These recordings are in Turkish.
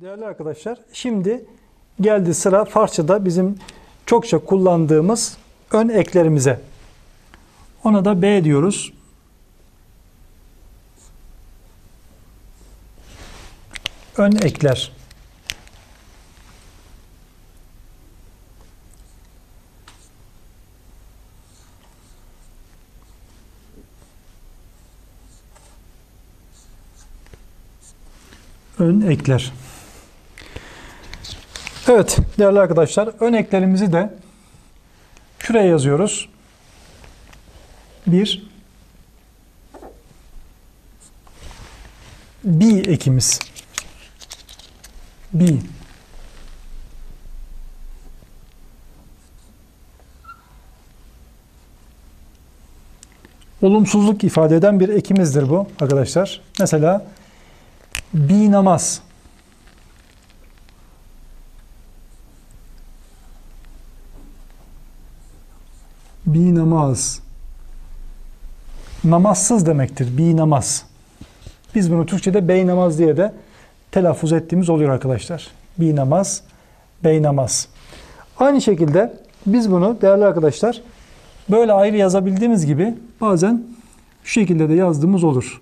Değerli arkadaşlar, şimdi geldi sıra Farsçada bizim çokça kullandığımız ön eklerimize. Ona da B diyoruz. Ön ekler. Ön ekler. Evet değerli arkadaşlar ön eklerimizi de şuraya yazıyoruz. Bir B ekimiz. B. Olumsuzluk ifade eden bir ekimizdir bu arkadaşlar. Mesela B namaz. Bi namaz. Namazsız demektir. Bi namaz. Biz bunu Türkçe'de bey namaz diye de telaffuz ettiğimiz oluyor arkadaşlar. Bi namaz, bey namaz. Aynı şekilde biz bunu değerli arkadaşlar böyle ayrı yazabildiğimiz gibi bazen şu şekilde de yazdığımız olur.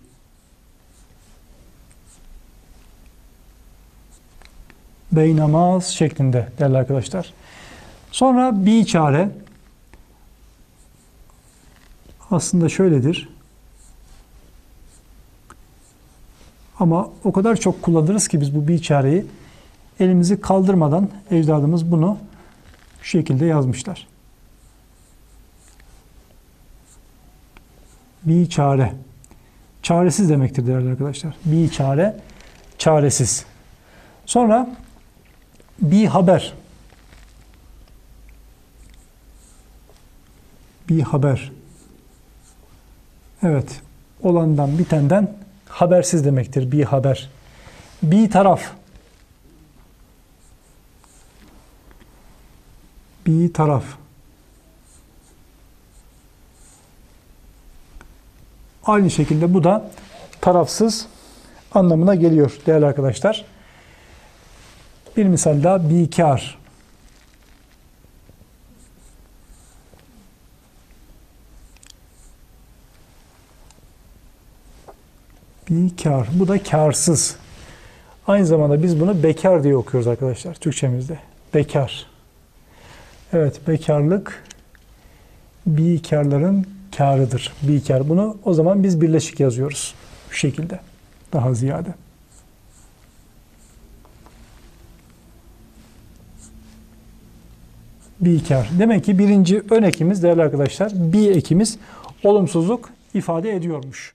Bey namaz şeklinde değerli arkadaşlar. Sonra bi çare aslında şöyledir. Ama o kadar çok kullanırız ki biz bu bir çareyi elimizi kaldırmadan ecdadımız bunu şu şekilde yazmışlar. Bir çare. Çaresiz demektir değerli arkadaşlar. Bir çare, çaresiz. Sonra bir haber. Bir haber. Evet, olandan bitenden habersiz demektir bir haber. Bir taraf. Bir taraf. Aynı şekilde bu da tarafsız anlamına geliyor değerli arkadaşlar. Bir misal daha bikar. Bikar. Bu da karsız. Aynı zamanda biz bunu bekar diye okuyoruz arkadaşlar Türkçemizde. Bekar. Evet bekarlık bikarların karıdır. Bikar. Bunu o zaman biz birleşik yazıyoruz. Şu şekilde. Daha ziyade. Bikar. Demek ki birinci ön ekimiz değerli arkadaşlar, bir ekimiz olumsuzluk ifade ediyormuş.